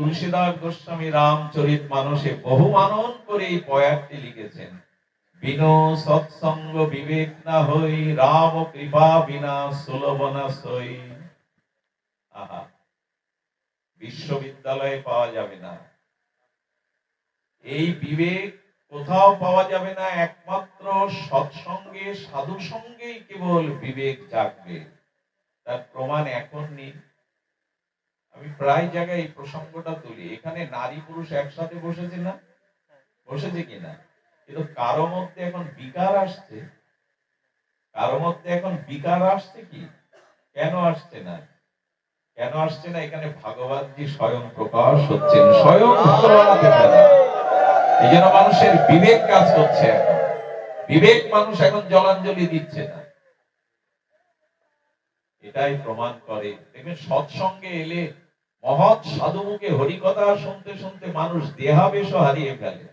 তুলসীদাস গোস্বামী রামচরিত মানসে বহু মানন করে এই পয়ারটি লিখেছেন। বিনো সৎসঙ্গ বিবেক না হই, রাম কৃপা বিনা সুলভ না সই। আহা, বিশ্ববিদ্যালয়ে পাওয়া যাবে না। এই বিবেক কোথাও পাওয়া যাবে না, একমাত্র সৎসঙ্গে সাধু সঙ্গেই কেবল বিবেক জাগবে। তার প্রমাণ এখন নেই। আমি প্রায় জায়গায় এই প্রসঙ্গটা তুলি। এখানে নারী পুরুষ একসাথে বসেছে না? বসেছে কিনা কিন্তু কারও মধ্যে এখন বিকার আসছে। কারও মধ্যে এখন বিকার আসছে কি? কেন আসছে না? কেন আসছে না? এখানে ভাগবতজি স্বয়ং প্রকাশ হচ্ছেন। স্বয়ং। এই জন্য মানুষের বিবেক কাজ করছে এখন। বিবেক মানুষ এখন জলাঞ্জলি দিচ্ছে না। এটাই প্রমাণ করে। দেখবেন, সৎসঙ্গে এলে মহৎ সাধু মুখে হরিকথা শুনতে শুনতে মানুষ দেহাবেশ হারিয়ে ফেলে।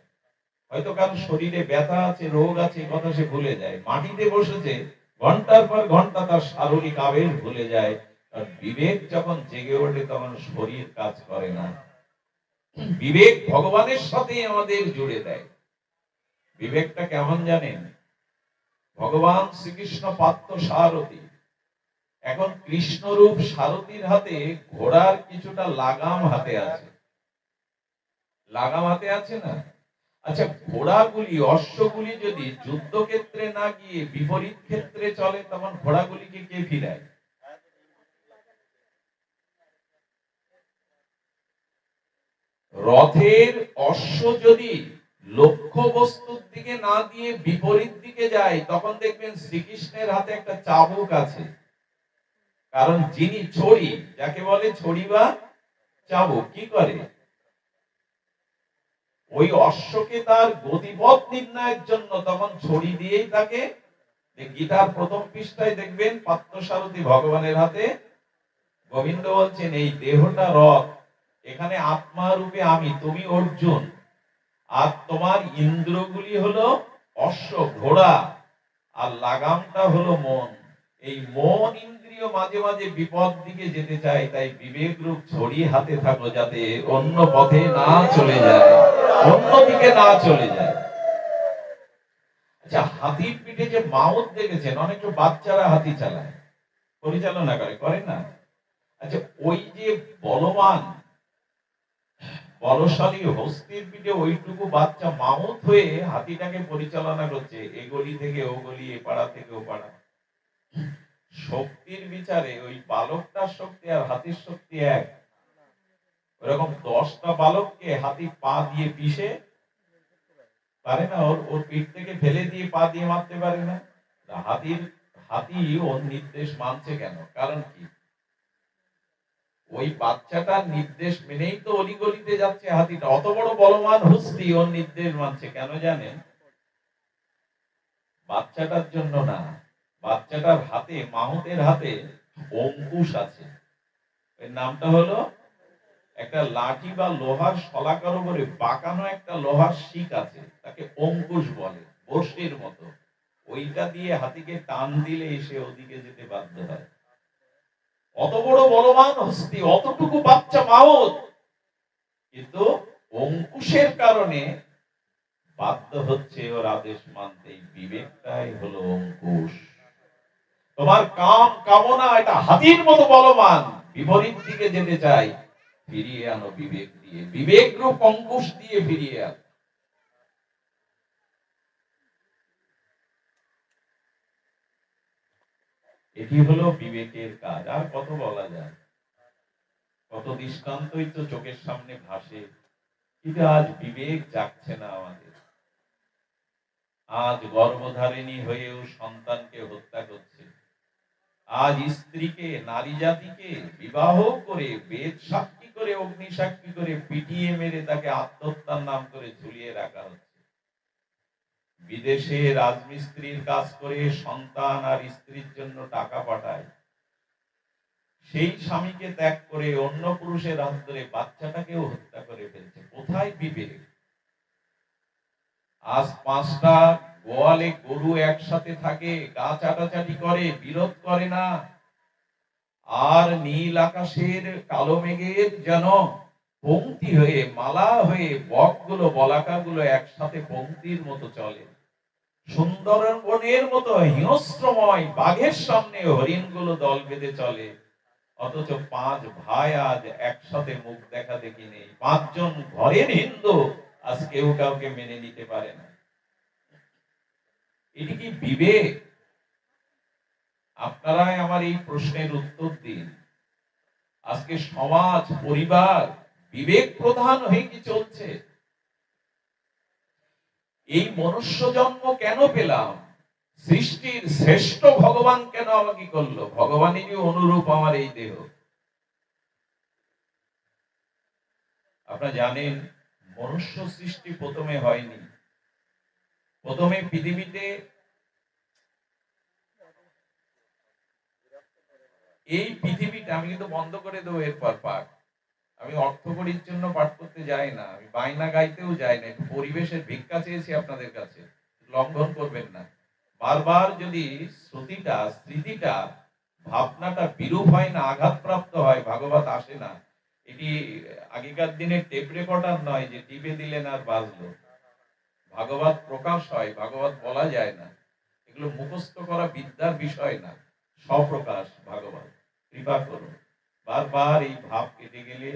হয়তো কারও শরীরে ব্যথা আছে, রোগ আছে কথা সে ভুলে যায়। মাটিতে বসেছে, ঘণ্টার পর ঘণ্টা তার শারীরিক আবেশ ভুলে যায়। আর বিবেক যখন জেগে ওঠে, তখন শরীর কাজ করে না। বিবেক ভগবানের সাথেই আমাদের জুড়ে দেয়। বিবেকটা কেমন জানেন? ভগবান শ্রীকৃষ্ণ পাত্র সারথী। এখন কৃষ্ণরূপ সারথীর হাতে ঘোড়ার কিছুটা লাগাম হাতে আছে। লাগাম হাতে আছে না? আচ্ছা ঘোড়াগুলি, অশ্বগুলি যদি যুদ্ধক্ষেত্রে না গিয়ে বিপরীত ক্ষেত্রে চলে, তখন ঘোড়াগুলিকে কে ফিরায়? রথের অশ্ব যদি লক্ষ্য বস্তুর দিকে না দিয়ে বিপরীত দিকে যায়, তখন দেখবেন শ্রীকৃষ্ণের হাতে একটা চাবুক আছে। কারণ যিনি ছড়ি, যাকে বলে ছড়ি বা চাবুক, কি করে? ওই অশ্বকে তার গতিপথ নির্ণয়ের জন্য তখন ছড়ি দিয়েই তাকে গীতার প্রথম পৃষ্ঠায় দেখবেন, পাত্রসারথী ভগবানের হাতে গোবিন্দ বলছেন, এই দেহটা রথ, এখানে আত্মা রূপে আমি, তুমি অর্জুন। আর তোমার ইন্দ্রগুলি হলো অশ্ব ঘোড়া আর লাগামটা হলো মন। এই মন মাঝে মাঝে বিপদ দিকে যেতে চায়, তাই বিবেক রূপ ছড়িয়ে হাতে থাকো যাতে অন্য পথে না চলে যায়, অন্য দিকে না চলে যায়। আচ্ছা হাতির পিঠে যে মাউত দেখেছেন, অনেক বাচ্চারা হাতি চালায়। পরিচালনা করে করে না? আচ্ছা ওই যে বলবান, বলশালী হস্তির পিঠে ওইটুকু বাচ্চা মাউত হয়ে হাতিটাকে পরিচালনা করছে, এ গলি থেকে ও গলি, এ পাড়া থেকে ও পাড়া। শক্তির বিচারে ওই বালকটার শক্তি আর হাতির শক্তি এক। ওরকম দশটা বালককে হাতি পা দিয়ে পিষে, পারে না ওর ওর পিঠ থেকে ফেলে দিয়ে পা দিয়ে মারতে পারে না। হাতির, হাতি ওর নির্দেশ মানছে কেন? কারণ কি? ওই বাচ্চাটার নির্দেশ মেনেই তো অলিগলিতে যাচ্ছে হাতিটা। অত বড় বলবান হস্তি ওর নির্দেশ মানছে। কেন জানেন? বাচ্চাটার জন্য না। বাচ্চাটার হাতে, মাহুতের হাতে অঙ্কুশ আছে। এর নামটা হলো একটা লাঠি বা লোহার শলাকার উপরে বাঁকানো একটা লোহার শিক আছে, তাকে অঙ্কুশ বলে বর্ষির মতো। ওইটা দিয়ে হাতিকে টান দিলে এসে ওদিকে যেতে বাধ্য হয়। অত বড় বলবান হস্তি অতটুকু বাচ্চা মাউত কিন্তু অঙ্কুশের কারণে বাধ্য হচ্ছে ওর আদেশ মানতে। বিবেকটাই হলো অঙ্কুশ। তোমার কাম কামনা এটা হাতির মতো বলবান। বিপরীত দিকে যেতে চাই, ফিরিয়ে আনো বিবেক দিয়ে। বিবেক রূপ অঙ্কুশ দিয়ে ফিরিয়ে আনো। এটি হলো বিবেকের কাজ। আর কত বলা যায়? কত দৃষ্টান্তই তো চোখের সামনে ভাসে। কিন্তু আজ বিবেক জাগছে না আমাদের। আজ গর্ভধারিণী হয়েও সন্তানকে হত্যা করছে। আজ স্ত্রীকে, নারী জাতিকে বিবাহ করে, বেদ সাক্ষী করে, অগ্নি সাক্ষী করে পিটিয়ে মেরে তাকে আত্মহত্যার নাম করে ঝুলিয়ে রাখা হচ্ছে। বিদেশে রাজমিস্ত্রির কাজ করে সন্তান আর স্ত্রীর জন্য টাকা পাঠায়। সেই স্বামীকে ত্যাগ করে অন্য পুরুষের হাত ধরে বাচ্চাটাকেও হত্যা করে ফেলছে। কোথায় বিবেক? আজ পাঁচটা গোয়ালে গরু একসাথে থাকে গা চাটাচাটি করে, বিরোধ করে না। আর নীল আকাশের কালো মেঘের যেন পংক্তি হয়ে, মালা হয়ে, বকগুলো বলাকাগুলো একসাথে পংক্তির মতো চলে। সুন্দরবনের মতো হিংস্রময় বাঘের সামনে হরিণগুলো দল বেঁধে চলে। অথচ পাঁচ ভাই আজ একসাথে মুখ দেখা দেখি নেই। পাঁচজন ঘরের হিন্দু, আজ কেউ কাউকে মেনে নিতে পারে না। এটি কি বিবেক? আপনারাই আমার এই প্রশ্নের উত্তর দিন। আজকে সমাজ, পরিবার বিবেক প্রধান হয়ে কি চলছে? এই মনুষ্য জন্ম কেন পেলাম? সৃষ্টির শ্রেষ্ঠ ভগবান কেন আমাকে করল? ভগবানেরই অনুরূপ আমার এই দেহ। আপনারা জানেন, মনুষ্য সৃষ্টি প্রথমে হয়নি। প্রথমে পৃথিবীতে এই পৃথিবীটা আমি কিন্তু বন্ধ করে দেবো এরপর পাঠ। আমি অর্থকরীর জন্য পাঠ করতে যাই না, আমি বাইনা গাইতেও যাই না, একটু পরিবেশের ভিক্ষা চেয়েছি আপনাদের কাছে, লঙ্ঘন করবেন না। বারবার যদি শ্রুতিটা, স্মৃতিটা, ভাবনাটা বিরূপ হয় না, আঘাতপ্রাপ্ত হয়, ভাগবত আসে না। এটি আগেকার দিনের টেপ রেকর্ডার নয় যে টিপে দিলেন আর বাজলো। ভাগবত প্রকাশ হয়, ভাগবত বলা যায় না। এগুলো মুখস্থ করা বিদ্যার বিষয় না। স্বপ্রকাশ ভাগবত। কৃপা করুন। বারবার এই ভাব কেটে গেলে,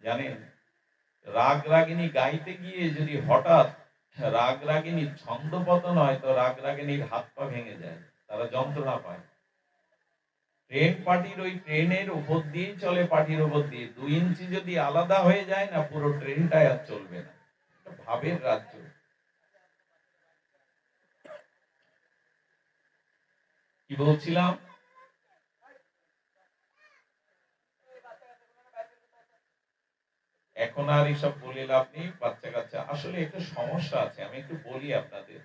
জানেন রাগ রাগিনী গাইতে গিয়ে যদি হঠাৎ রাগ রাগিনীর ছন্দ পতন হয় তো রাগ রাগিনীর হাত পা ভেঙে যায়, তারা যন্ত্রণা পায়। ট্রেন পার্টির ওই ট্রেনের উপর দিয়েই চলে, পার্টির উপর দিয়ে। দুই ইঞ্চি যদি আলাদা হয়ে যায় না, পুরো ট্রেনটাই আর চলবে না। ভাবের রাজ্য। কি বলছিলাম? এখন আর এসব বলে লাভ নেই বাচ্চা কাচ্চা আসলে একটু সমস্যা আছে, আমি একটু বলি আপনাদের।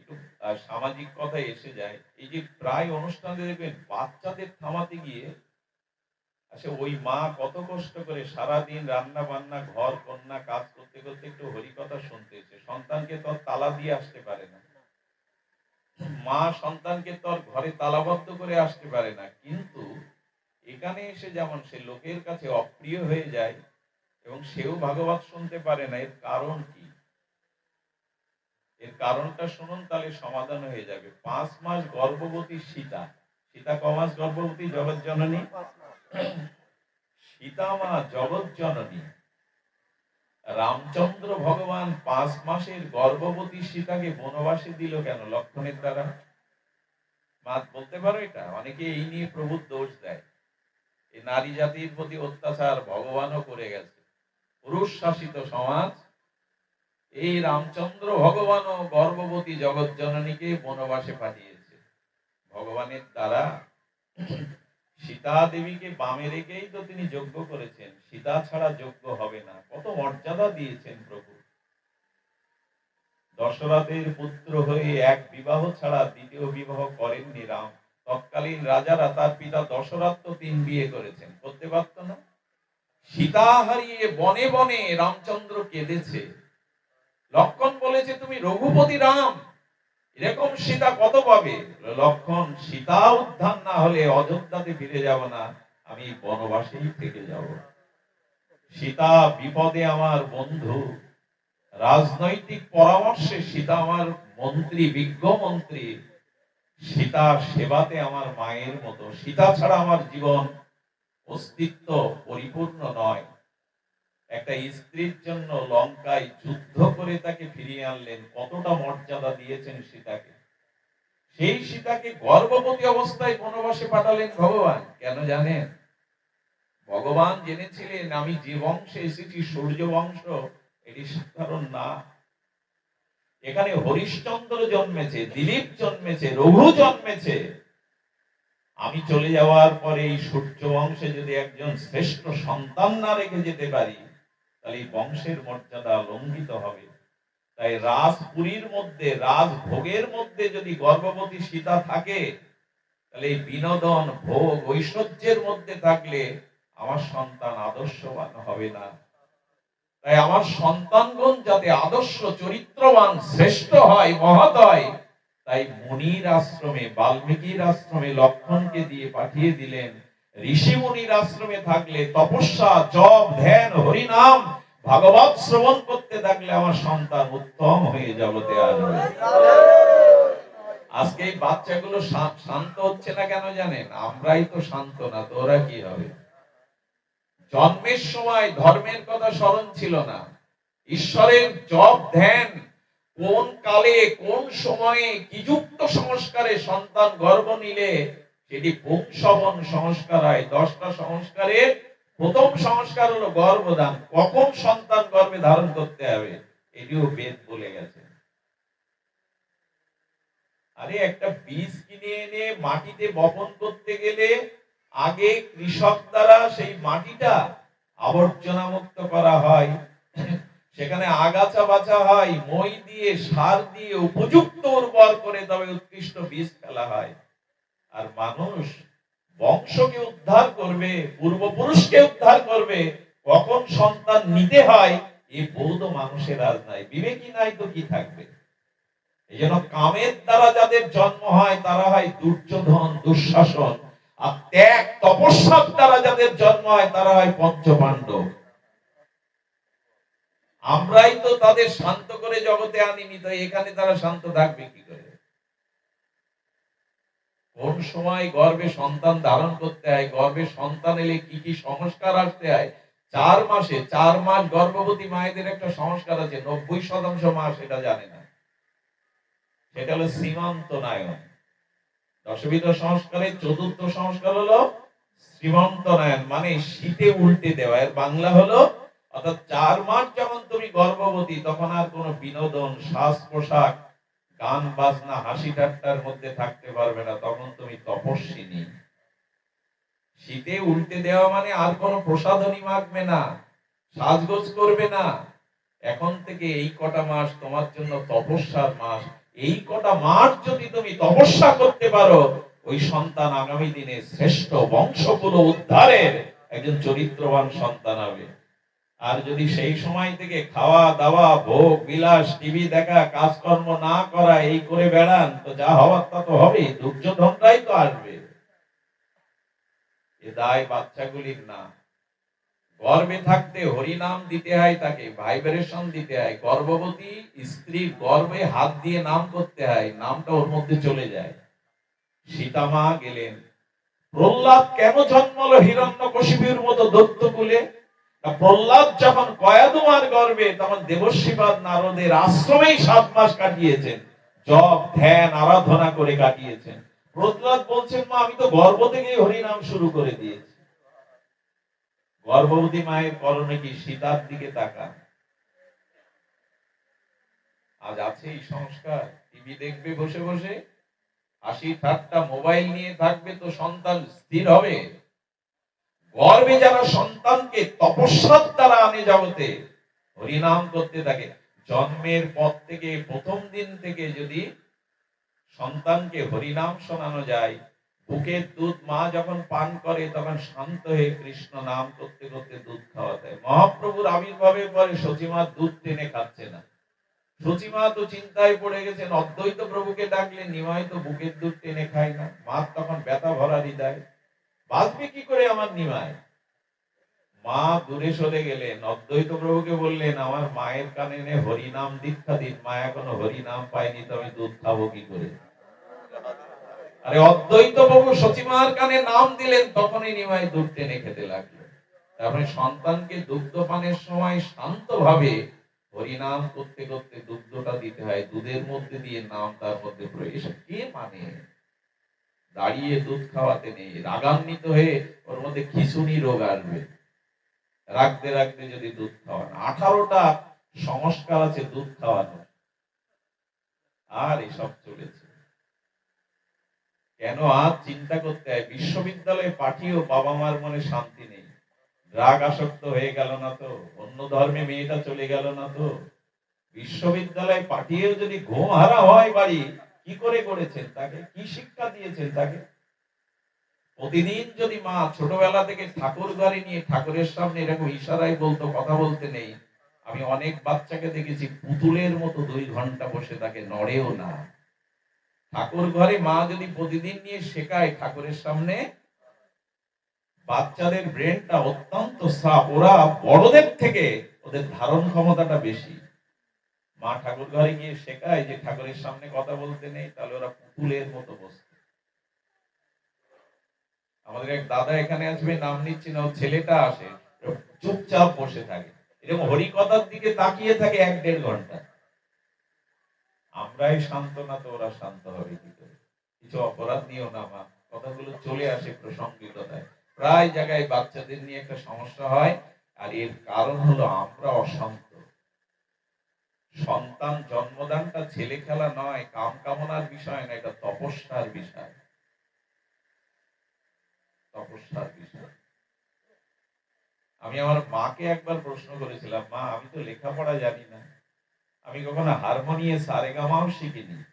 একটু সামাজিক কথায় এসে যায়, এই যে প্রায় অনুষ্ঠানে দেখবেন বাচ্চাদের থামাতে গিয়ে আসলে ওই মা কত কষ্ট করে সারা দিন রান্না বান্না ঘর কন্যা কাজ করতে করতে একটু হরিকথা শুনতে এসে, সন্তানকে তো তালা দিয়ে আসতে পারে না। মা সন্তানকে তো আর ঘরে তালাবদ্ধ করে আসতে পারে না কিন্তু এখানে এসে যেমন সে লোকের কাছে অপ্রিয় হয়ে যায় এবং সেও ভাগবত শুনতে পারে না এর কারণ কি? এর কারণটা শুনুন তাহলে সমাধান হয়ে যাবে। পাঁচ মাস গর্ভবতী সীতা। সীতা কমাস গর্ভবতী? জগৎ জননী? সীতা মা জগৎ জননী। রামচন্দ্র ভগবান পাঁচ মাসের গর্ভবতী সীতাকে বনবাসে দিল কেন, লক্ষণের দ্বারা? মাত বলতে পারো এটা? অনেকে এই নিয়ে প্রভুর দোষ দেয়। এই নারী জাতির প্রতি অত্যাচার ভগবানও করে গেছে। পুরুষ শাসিত সমাজ, এই রামচন্দ্র ভগবানও গর্ভবতী জগৎ জননীকে বনবাসে পাঠিয়েছে। ভগবানের দ্বারা সীতা দেবীকে বামে রেখেই তো তিনি যজ্ঞ করেছেন। সীতা ছাড়া যজ্ঞ হবে না। কত মর্যাদা দিয়েছেন প্রভু। দশরথের পুত্র হয়ে এক বিবাহ ছাড়া দ্বিতীয় বিবাহ করেননি রাম। তৎকালীন রাজারা তার পিতা দশরথ তো তিন বিয়ে করেছেন। করতে পারত না। সীতা হারিয়ে বনে বনে রামচন্দ্র কেঁদেছে। লক্ষণ বলেছে, তুমি রঘুপতি রাম এরকম সীতা কত পাবে? লক্ষণ সীতা উদ্ধার না হলে অযোধ্যাতে ফিরে যাব না, আমি বনবাসেই থেকে যাব। সীতা বিপদে আমার বন্ধু। রাজনৈতিক পরামর্শে সীতা আমার মন্ত্রী, বিজ্ঞ মন্ত্রী। সীতা সেবাতে আমার মায়ের মতো। সীতা ছাড়া আমার জীবন অস্তিত্ব পরিপূর্ণ নয়। একটা স্ত্রীর জন্য লঙ্কায় যুদ্ধ করে তাকে ফিরিয়ে আনলেন, কতটা মর্যাদা দিয়েছেন সীতাকে? সেই সীতাকে গর্ভবতী অবস্থায় বনবাসে পাঠালেন ভগবান, কেন জানেন? ভগবান জেনেছিলেন আমি যে বংশে এসেছি, সূর্য বংশ, এটি সাধারণ না। এখানে হরিশ্চন্দ্র জন্মেছে, দিলীপ জন্মেছে, রঘু জন্মেছে। আমি চলে যাওয়ার পরে এই সূর্য বংশে যদি একজন শ্রেষ্ঠ সন্তান না রেখে যেতে পারি তাহলে বংশের মর্যাদা লঙ্ঘিত হবে। তাই রাজপুরীর মধ্যে, রাজভোগের মধ্যে যদি গর্ভবতী সীতা থাকে, তাহলে বিনোদন, ভোগ, ঐশ্বর্যের মধ্যে থাকলে আমার সন্তান আদর্শবান হবে না। তাই আমার সন্তানগণ যাতে আদর্শ, চরিত্রবান, শ্রেষ্ঠ হয়, মহৎ হয়, তাই মুনির আশ্রমে, বাল্মীকির আশ্রমে লক্ষণকে দিয়ে পাঠিয়ে দিলেন ঋষি মুনির আশ্রমে থাকলে তপস্যা, জপ, ধ্যান, হরিনাম, ভাগবত শ্রবণ করতে থাকলে আমার সন্তান উত্তম হয়ে আসবে আজকে এই বাচ্চাগুলো শান্ত হচ্ছে না কেন জানেন? আমরাই তো শান্ত না, তো ওরা কি হবে? জন্মের সময় ধর্মের কথা স্মরণ ছিল না। ঈশ্বরের জপ, ধ্যান, কোন কালে, কোন সময়ে, কি যুক্ত সংস্কারে সন্তান গর্ব নিলে সেটি পুংসবন সংস্কার হয়। দশটা সংস্কারের প্রথম সংস্কার হলো গর্ভদান। কখন সন্তান গর্ভে ধারণ করতে হবে? এটিও বেদ বলে গেছে। আরে একটা বীজ কিনে এনে মাটিতে বপন করতে গেলে আগে কৃষক দ্বারা সেই মাটিটা আবর্জনা মুক্ত করা হয়। সেখানে আগাছা বাছা হয়, মই দিয়ে সার দিয়ে উপযুক্ত উর্বর করে তবে উৎকৃষ্ট বীজ ফেলা হয়। আর মানুষ বংশকে উদ্ধার করবে, পূর্বপুরুষকে উদ্ধার করবে, কখন সন্তান নিতে হয় এই বৌদ্ধ মানুষের আজ নাই। বিবেকী নাই তো কি থাকবে? এই জন্য কামের দ্বারা যাদের জন্ম হয়, তারা হয় দুর্যোধন, দুঃশাসন। আর ত্যাগ, তপস্যার দ্বারা যাদের জন্ম হয়, তারা হয় পঞ্চপাণ্ডব। আমরাই তো তাদের শান্ত করে জগতে আনিনি তো এখানে তারা শান্ত থাকবে কি করে? কোন সময় গর্ভে সন্তান ধারণ করতে হয়, গর্ভে সন্তান এলে কি কি সংস্কার আসতে হয়? চার মাসে, চার মাস গর্ভবতী মায়েদের একটা সংস্কার আছে, নব্বই শতাংশ মা সেটা জানে না। সেটা হলো শ্রীমন্ত নায়ন দশবিধ সংস্কারের চতুর্থ সংস্কার হলো শ্রীমন্ত নায়ন মানে শীতে উল্টে দেওয়া। এর বাংলা হলো, অর্থাৎ চার মাস যখন তুমি গর্ভবতী, তখন আর কোনো বিনোদন শ্বাস পোশাক গান বাজনা হাসি ঠাট্টার মধ্যে থাকতে পারবে না, তখন তুমি তপস্বিনী। শীতে উল্টে দেওয়া মানে আর কোনো প্রসাধনী মাখবে না, সাজগোজ করবে না। এখন থেকে এই কটা মাস তোমার জন্য তপস্যার মাস। এই কটা মাস যদি তুমি তপস্যা করতে পারো, ওই সন্তান আগামী দিনে শ্রেষ্ঠ বংশগুলো উদ্ধারের একজন চরিত্রবান সন্তান হবে। আর যদি সেই সময় থেকে খাওয়া, দাওয়া, ভোগ, বিলাস, টিভি দেখা, কাজকর্ম না করা, এই করে বেড়ান, তো যা হওয়ার তা তো হবে দুর্যোধনরাই তো আসবে। এ দায় বাচ্চাগুলির না। গর্ভে থাকতে হরিনাম দিতে হয় তাকে, ভাইব্রেশন দিতে হয়। গর্ভবতী স্ত্রীর গর্ভে হাত দিয়ে নাম করতে হয়, নামটা ওর মধ্যে চলে যায়। সীতামা গেলেন। প্রহ্লাদ কেন জন্মলো হিরণ্য কশিবির মতো দত্ত কুলে তা প্রহ্লাদ যখন কয়াদুমার গর্বে তখন দেবশ্রীবাদ নারদের আশ্রমেই সাত মাস কাটিয়েছেন। জপ, ধ্যান, আরাধনা করে কাটিয়েছেন। প্রহ্লাদ বলছেন, মা, আমি তো গর্ভ থেকেই হরিনাম শুরু করে দিয়েছি। গর্ভবতী মায়ের করণে কি সীতার দিকে তাকান? আজ আছে এই সংস্কার। টিভি দেখবে বসে বসে। আশি ঠাট্টা মোবাইল নিয়ে থাকবে তো সন্তান স্থির হবে। গর্বে যারা সন্তানকে তপস্যার দ্বারা আনে জগতে, হরিনাম করতে থাকে। জন্মের পর থেকে, প্রথম দিন থেকে যদি সন্তানকে হরিনাম শোনানো যায়, বুকের দুধ মা যখন পান করে, তখন শান্ত হয়ে কৃষ্ণ নাম করতে করতে দুধ খাওয়াতে হয়। মহাপ্রভুর আবির্ভাবের পরে সচিমা দুধ টেনে খাচ্ছে না। সচিমা তো চিন্তায় পড়ে গেছেন, অদ্বৈত প্রভুকে ডাকলে নিমাই তো বুকের দুধ টেনে খায় না। মা তখন ব্যথা ভরা হৃদয় বাঁচবে কি করে আমার নিমায়? মা দূরে সরে গেলেন। অদ্বৈত প্রভুকে বললেন, আমার মায়ের কানে নে হরিনাম দীক্ষা দিন। মা এখনও হরিনাম পায়নি তো আমি দুধ খাব কি করে? আরে অদ্বৈত প্রভু সচিমার কানে নাম দিলেন, তখনই নিমাই দুধ টেনে খেতে লাগল তারপরে সন্তানকে দুগ্ধ পানের সময় শান্ত ভাবে হরিনাম করতে করতে দুগ্ধটা দিতে হয়। দুধের মধ্যে দিয়ে নাম তার মধ্যে প্রবেশ কে মানে? দাঁড়িয়ে দুধ খাওয়াতে নেই, রাগান্বিত হয়ে ওর মধ্যে খিচুনি রোগ আসবে। রাখতে রাখতে যদি দুধ খাওয়ান, আঠারোটা সংস্কার আছে দুধ খাওয়ানো। আর এসব চলেছে। কেন আজ চিন্তা করতে হয়? বিশ্ববিদ্যালয়ে পাঠিয়েও বাবা মার মনে শান্তি নেই। রাগ আসক্ত হয়ে গেল না তো? অন্য ধর্মে মেয়েটা চলে গেল না তো? বিশ্ববিদ্যালয়ে পাঠিয়েও যদি ঘুম হারা হয় বাড়ি কি করে করেছেন তাকে? কি শিক্ষা দিয়েছেন তাকে? প্রতিদিন যদি মা ছোটবেলা থেকে ঠাকুর ঘরে নিয়ে ঠাকুরের সামনে এরকম ইশারায় বলতো, কথা বলতে নেই। আমি অনেক বাচ্চাকে দেখেছি, পুতুলের মতো দুই ঘণ্টা বসে তাকে নড়েও না। ঠাকুর ঘরে মা যদি প্রতিদিন নিয়ে শেখায় ঠাকুরের সামনে, বাচ্চাদের ব্রেনটা অত্যন্ত সাপ ওরা বড়দের থেকে ওদের ধারণ ক্ষমতাটা বেশি। মা ঠাকুর ঘরে গিয়ে শেখায় যে ঠাকুরের সামনে কথা বলতে নেই, তাহলে ওরা পুতুলের মতো বসত আমাদের এক দাদা এখানে আসবে, নাম নিচ্ছি না ছেলেটা আসে, চুপচাপ বসে থাকে। এরকম হরিকথার দিকে তাকিয়ে থাকে এক দেড় ঘণ্টা। আমরাই শান্ত না তো ওরা শান্ত হবে কি করে? কিছু অপরাধ নিয়েও না মা, কথাগুলো চলে আসে প্রসঙ্গিকতায়। প্রায় জায়গায় বাচ্চাদের নিয়ে একটা সমস্যা হয়, আর এর কারণ হলো আমরা অশান্ত। সন্তান জন্মদানটা ছেলে খেলা নয়, কাম কামনার বিষয় না, এটা তপস্যার বিষয়। তপস্যার বিষয়। আমি আমার মাকে একবার প্রশ্ন করেছিলাম, মা, আমি তো লেখাপড়া জানি না। আমি কখনো হারমোনিয়ে সারেগামাও শিখিনি।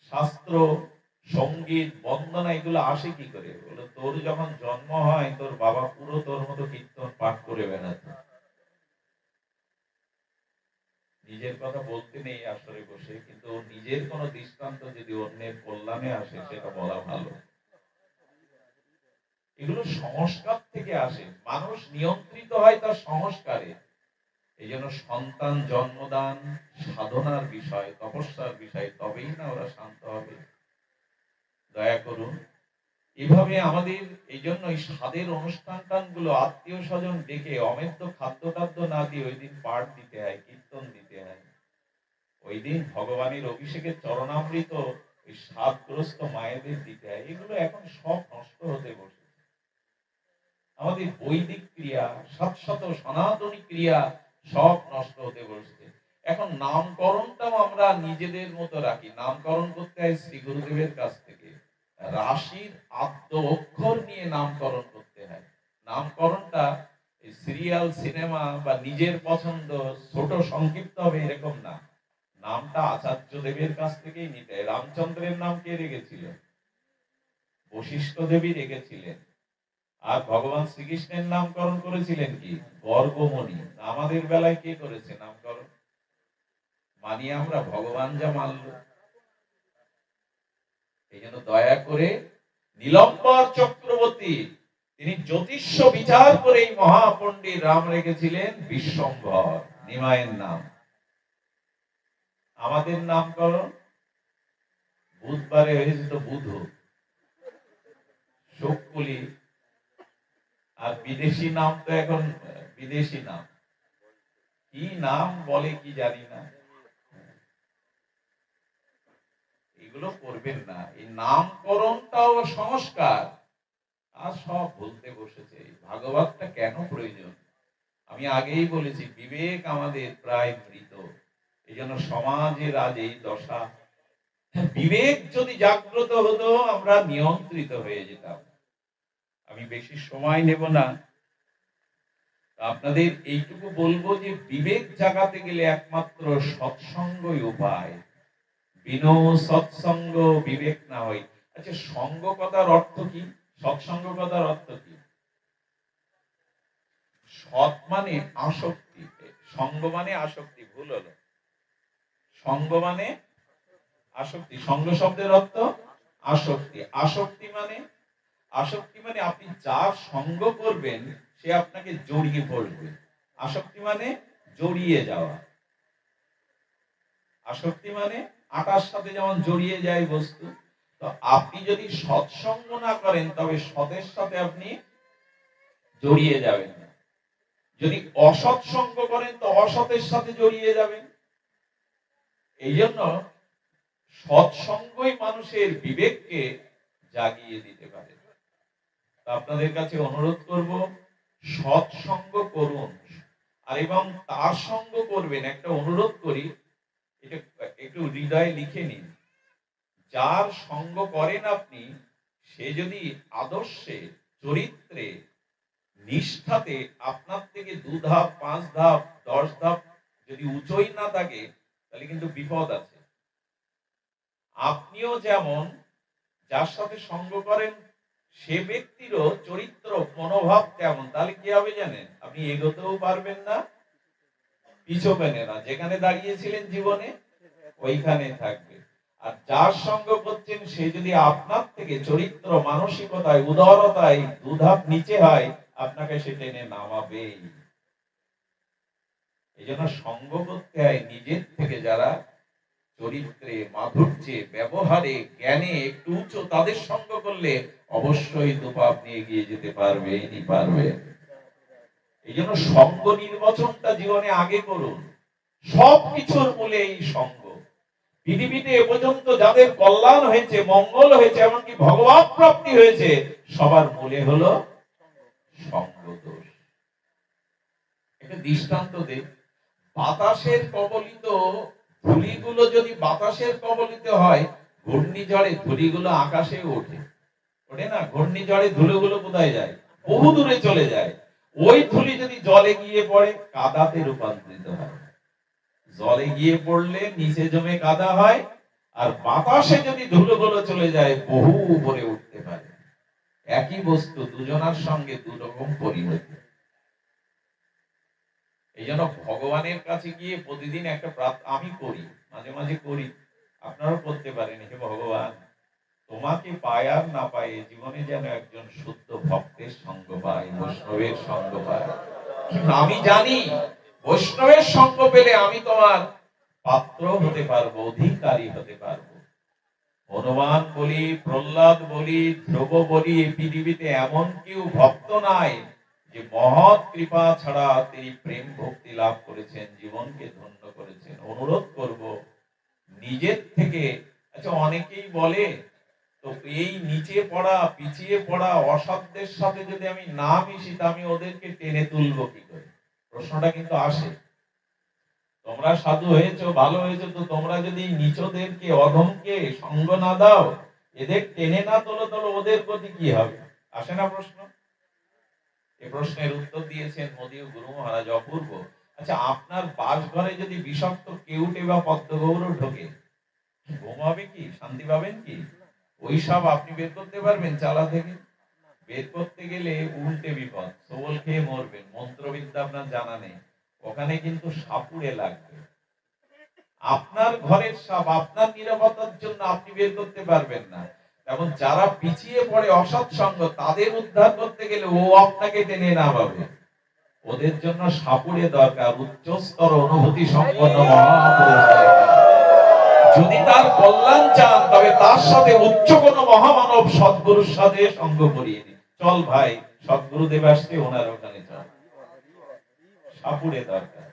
শাস্ত্র, সংগীত, বন্দনা, এগুলো আসে কি করে? বলে, তোর যখন জন্ম হয়, তোর বাবা পুরো তোর মতো কীর্তন পাঠ করে বেড়াতো। নিজের কথা বলতে নেই আসরে বসে, কিন্তু নিজের কোন দৃষ্টান্ত যদি অন্যের কল্যাণে আসে, সেটা বলা ভালো। এগুলো সংস্কার থেকে আসে। মানুষ নিয়ন্ত্রিত হয় তার সংস্কারে। এই জন্য সন্তান জন্মদান সাধনার বিষয়, তপস্যার বিষয়, তবেই না ওরা শান্ত হবে। দয়া করুন এভাবে আমাদের এই জন্য এই স্বাদের অনুষ্ঠান টানগুলো আত্মীয় স্বজন ডেকে অমেদ্য খাদ্য টাদ্য না দিয়ে ওই দিন পাঠ দিতে হয়, কীর্তন দিতে হয়। ওই দিন ভগবানের অভিষেকের চরণামৃত ওই স্বাদগ্রস্ত মায়েদের দিতে হয়। এগুলো এখন সব নষ্ট হতে বসেছে। আমাদের বৈদিক ক্রিয়া, সাতশত সনাতনী ক্রিয়া সব নষ্ট হতে বসছে। এখন নামকরণটাও আমরা নিজেদের মতো রাখি। নামকরণ করতে হয় শ্রী গুরুদেবের কাছ থেকে। রাশির আদ্য অক্ষর নিয়ে নামকরণ করতে হয়। নামকরণটা সিরিয়াল সিনেমা বা নিজের পছন্দ, ছোট সংক্ষিপ্ত হবে এরকম না। নামটা আচার্য দেবের কাছ থেকেই নিতে রামচন্দ্রের নাম কে রেখেছিল? বশিষ্ঠ দেবী রেখেছিলেন। আর ভগবান শ্রীকৃষ্ণের নামকরণ করেছিলেন কি? গর্গমণি আমাদের বেলায় কে করেছে নামকরণ? মানি আমরা ভগবান যা মানল। এই জন্য দয়া করে নীলম্বর চক্রবর্তী, তিনি জ্যোতিষ্য বিচার করে এই মহাপণ্ডিত রাম রেখেছিলেন বিশ্বম্ভর নিমায়ের নাম। আমাদের নামকরণ বুধবারে হয়েছে তো বুধ শোককুলি আর বিদেশি নাম তো এখন, বিদেশি নাম। কি নাম বলে কি জানি না। এগুলো করবেন না। এই নামকরণটাও সংস্কার। আর সব বলতে বসেছে। ভাগবতটা কেন প্রয়োজন? আমি আগেই বলেছি, বিবেক আমাদের প্রায় মৃত। এই জন্য সমাজের আজ এই দশা। বিবেক যদি জাগ্রত হতো, আমরা নিয়ন্ত্রিত হয়ে যেতাম। আমি বেশি সময় নেব না। আপনাদের এইটুকু বলব যে, বিবেক জাগাতে গেলে একমাত্র সৎসঙ্গই উপায়। বিনো সৎসঙ্গ বিবেক না হয় আচ্ছা সঙ্গ কথার অর্থ কি? সৎসঙ্গ কথার অর্থ কি? সৎ মানে আসক্তি। সঙ্গ মানে আসক্তি, ভুল হলো। সঙ্গ মানে আসক্তি। সঙ্গ শব্দের অর্থ আসক্তি। আসক্তি মানে আসক্তি মানে আপনি যার সঙ্গ করবেন, সে আপনাকে জড়িয়ে পড়বে। আসক্তি মানে জড়িয়ে যাওয়া। আসক্তি মানে আটার সাথে যেমন জড়িয়ে যায় বস্তু, তো আপনি যদি সৎসঙ্গ না করেন, তবে সতের সাথে আপনি জড়িয়ে যাবেন যদি অসৎ সঙ্গ করেন, তো অসতের সাথে জড়িয়ে যাবেন। এই জন্য সৎসঙ্গই মানুষের বিবেককে জাগিয়ে দিতে পারে। আপনাদের কাছে অনুরোধ করব, সৎসঙ্গ করুন। আর এবং তার সঙ্গ করবেন। একটা অনুরোধ করি একটু হৃদয়ে লিখে নিন। যার সঙ্গ করেন আপনি, সে যদি আদর্শে, চরিত্রে, নিষ্ঠাতে আপনার থেকে দু ধাপ, পাঁচ ধাপ, দশ ধাপ যদি উঁচুই না থাকে, তাহলে কিন্তু বিপদ আছে। আপনিও যেমন, যার সাথে সঙ্গ করেন, সে ব্যক্তিরও চরিত্র, মনোভাব তেমন, তাহলে কি হবে জানেন? আপনি এগোতেও পারবেন না। পিছবেন না। যেখানে দাঁড়িয়েছিলেন জীবনে ওইখানে থাকবে। আর যার সঙ্গ করছেন, সে যদি আপনার থেকে চরিত্র, মানসিকতায়, উদারতায়, দুধাপ নিচে হয়, আপনাকে সে টেনে নামাবেই। এই জন্য সঙ্গ করতে হয় নিজের থেকে যারা চরিত্রে, মাধুর্যে, ব্যবহারে, জ্ঞানে একটু উচ্চ, তাদের সঙ্গ করলে অবশ্যই দুপাপ নিয়ে এগিয়ে যেতে পারবে পারবে এই জন্য সঙ্গ নির্বাচনটা জীবনে আগে করুন। সব কিছুর মূলে এই সঙ্গ। পৃথিবীতে এ পর্যন্ত যাদের কল্যাণ হয়েছে, মঙ্গল হয়েছে, এমনকি ভগবান প্রাপ্তি হয়েছে, সবার মূলে হলো সঙ্গ দোষ। একটা দৃষ্টান্ত দেখ বাতাসের কবলিত ধুলিগুলো যদি বাতাসের কবলিত হয়, ঘূর্ণিঝড়ে ধুলিগুলো আকাশে ওঠে। ওঠে না? ঘূর্ণিঝড়ে ধুলোগুলো কোথায় যায়? বহু দূরে চলে যায়। ওই ধুলি যদি জলে গিয়ে পড়ে, কাদাতে রূপান্তরিত হয়। জলে গিয়ে পড়লে নিচে জমে কাদা হয়, আর বাতাসে যদি ধুলোগুলো চলে যায়, বহু উপরে উঠতে পারে। একই বস্তু দুজনার সঙ্গে দু দুরকম পরিণতি এই জন্য ভগবানের কাছে গিয়ে প্রতিদিন একটা আমি করি, মাঝে মাঝে করি। আপনারাও করতে পারেন, হে ভগবান। তোমাকে পায় আর না পায় জীবনে যেন একজন শুদ্ধ ভক্তের সঙ্গ পায়, বৈষ্ণবের সঙ্গ পায়। আমি জানি, বৈষ্ণবের সঙ্গ পেলে আমি তোমার পাত্র হতে পারব, অধিকারী হতে পারব। হনুমান বলি, প্রহ্লাদ বলি, ধ্রুব বলি পৃথিবীতে এমন কেউ ভক্ত নাই যে মহৎ কৃপা ছাড়া তিনি প্রেম ভক্তি লাভ করেছেন, জীবনকে ধন্য করেছেন। অনুরোধ করব, নিজের থেকে আচ্ছা অনেকেই বলে এই নিচে পড়া, পিছিয়ে পড়া সাথে যদি আমি না মিশি, তা আমি ওদেরকে টেনে তুলবো কি করে? প্রশ্নটা কিন্তু আসে। তোমরা সাধু হয়েছো, ভালো হয়েছো, তো তোমরা যদি নিচদেরকে, অধমকে সঙ্গ না দাও, এদের টেনে না তোলো ওদের প্রতি কি হবে? আসে না প্রশ্ন? এ প্রশ্নের উত্তর দিয়েছেন মোদী গুরু মহারাজ অপূর্ব। আচ্ছা আপনার বাসঘরে যদি বিষাক্ত কেউটে বা পদ্মগৌর ঢোকে, ঘুমাবে কি? শান্তি পাবেন কি? ওই সব আপনি বের করতে পারবেন, চালা থেকে। বের করতে গেলে উল্টে বিপদ সবল খেয়ে মরবেন, মন্ত্রবিদ্যা আপনার জানা নেই। ওখানে কিন্তু সাপুড়ে লাগবে। আপনার ঘরের সাপ, আপনার নিরাপত্তার জন্য আপনি বের করতে পারবেন না। এবং যারা পিছিয়ে পড়ে অসৎ সঙ্গ, তাদের উদ্ধার করতে গেলে ও আপনাকে টেনে নামাবে ওদের জন্য সাপুড়ে দরকার, উচ্চস্তর অনুভূতি সম্পন্ন যদি তার কল্যাণ চান তার সাথে উচ্চ কোন মহামানব সদ্গুরুর সাথে সঙ্গ করিয়ে দিন চল ভাই, সদ্গুরুদেব আসছে, ওনার ওখানে চল। সাপুড়ে দরকার।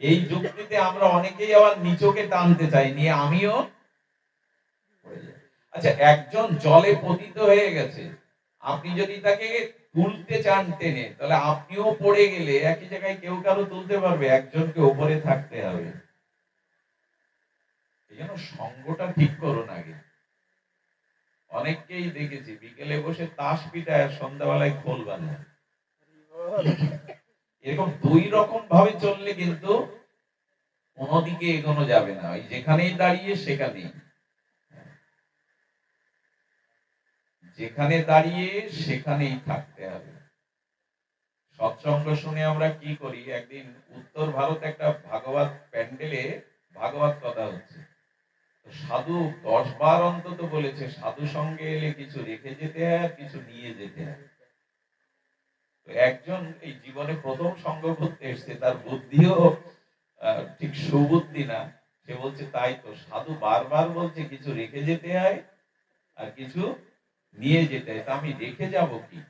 এই যুক্তিতে আমরা অনেকেই আবার নিচকে টানতে চাই নিয়ে আমিও। আচ্ছা একজন জলে পতিত হয়ে গেছে। আপনি যদি তাকে তুলতে চান টেনে, তাহলে আপনিও পড়ে গেলে একই জায়গায় কেউ কারও তুলতে পারবে, একজনকে ওপরে থাকতে হবে। সঙ্গটা ঠিক করুন আগে। অনেককেই দেখেছি, বিকেলে বসে তাস পিটায় আর সন্ধ্যাবেলায় খোল বানায় এরকম দুই রকম ভাবে চললে কিন্তু কোনো দিকে এগোনো যাবে না। ওই যেখানেই দাঁড়িয়ে সেখানেই। যেখানে দাঁড়িয়ে সেখানেই থাকতে হবে। সৎসঙ্গ শুনে আমরা কি করি? একদিন উত্তর ভারত একটা ভাগবত প্যান্ডেলে ভাগবত কথা হচ্ছে। সাধু দশ বার অন্তত বলেছে, সাধু সঙ্গে এলে কিছু রেখে যেতে হয় কিছু নিয়ে যেতে হয়। একজন এই জীবনে প্রথম সঙ্গ করতে এসছে, তার বুদ্ধিও ঠিক সুবুদ্ধি না। সে বলছে, তাই তো, সাধু বারবার বলছে কিছু রেখে যেতে হয় আর কিছু নিয়ে যেতে হয়। তা আমি রেখে যাব কি?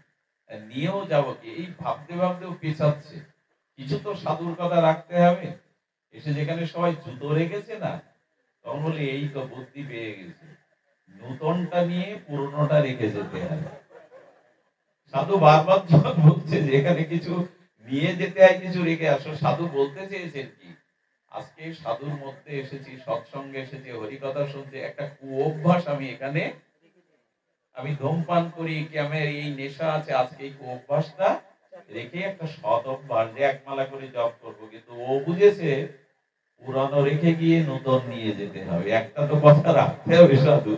নিয়েও যাব কি? এই ভাবতে ভাবতেও পেছাচ্ছে কিছু তো সাধুর কথা রাখতে হবে। এসে যেখানে সবাই জুতো রেখেছে না বলে এই তো বুদ্ধি পেয়ে গেছে। নূতনটা নিয়ে পুরনোটা রেখে যেতে হবে সাধু বারবার যখন বলছে যে এখানে কিছু নিয়ে যেতে হয়, কিছু রেখে আসো সাধু বলতে চেয়েছেন কি? আজকে সাধুর মধ্যে এসেছি, সৎসঙ্গে এসেছি, হরিকথা শুনতে একটা কুঅভ্যাস আমি এখানে আমি ধূমপান করি, কি আমার এই নেশা আছে, আজকে এই অভ্যাসটা রেখে একটা সৎ অভ্যাস, যে এক মালা করে জপ করব। কিন্তু ও বুঝেছে পুরানো রেখে গিয়ে নতুন নিয়ে যেতে হবে। একটা তো কথা রাখতে হবে সাধু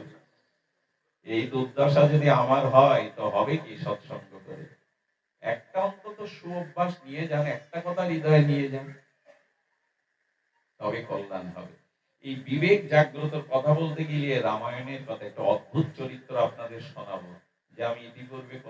এই দুর্দশা যদি আমার হয়, তো হবে কি সৎসঙ্গ করে? একটা অন্তত সুঅভ্যাস নিয়ে যান, একটা কথা হৃদয়ে নিয়ে যান। তবে কল্যাণ হবে। এই বিবেক জাগ্রত কথা বলতে গিয়ে রামায়ণের কথা একটা অদ্ভুত চরিত্র আপনাদের শোনাবো, যে আমি ইতিপূর্বে কোন